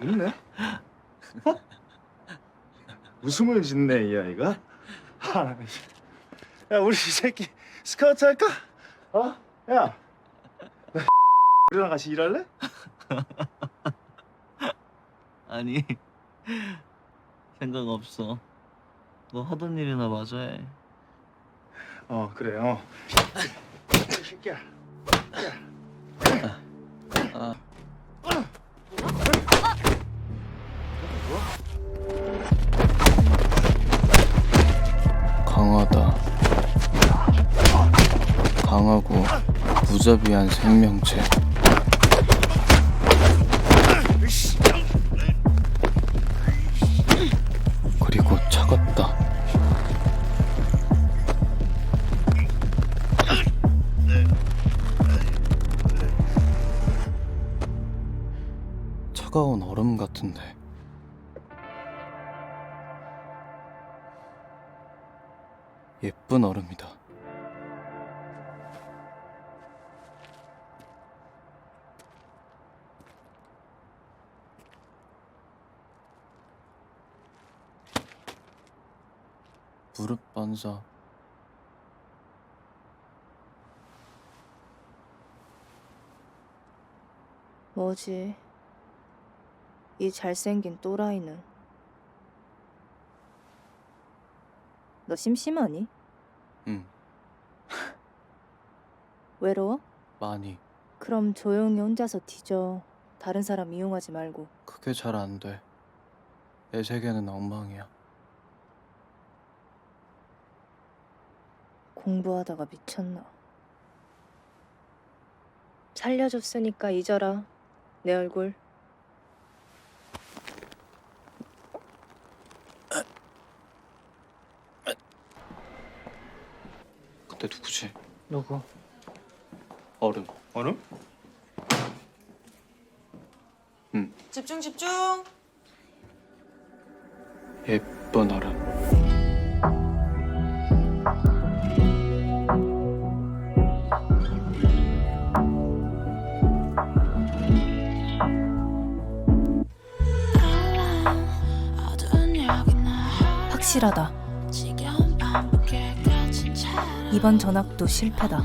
있네. 어? 웃음을 짓네 이 아이가. 아, 야 우리 이 새끼 스카우트 할까? 어? 야. 너 우리랑 같이 일할래? 아니 생각 없어. 너 하던 일이나 마저 해. 어 그래 어. 이 새끼야. 아, 강하다. 강하고 무자비한 생명체. 그리고 차갑다. 차가운 얼음 같은데. 예쁜 얼음이다. 무릎 반사. 뭐지? 이 잘생긴 또라이는. 너 심심하니? 응, 외로워? 많이. 그럼 조용히 혼자서 뒤져. 다른 사람 이용하지 말고. 그게 잘 안 돼. 내 세계는 엉망이야. 공부하다가 미쳤나? 살려줬으니까 잊어라. 내 얼굴. 누구지? 누구? 얼음. 얼음? 집중 집중. 예쁜 얼음. 확실하다. 이번 전학도 실패다.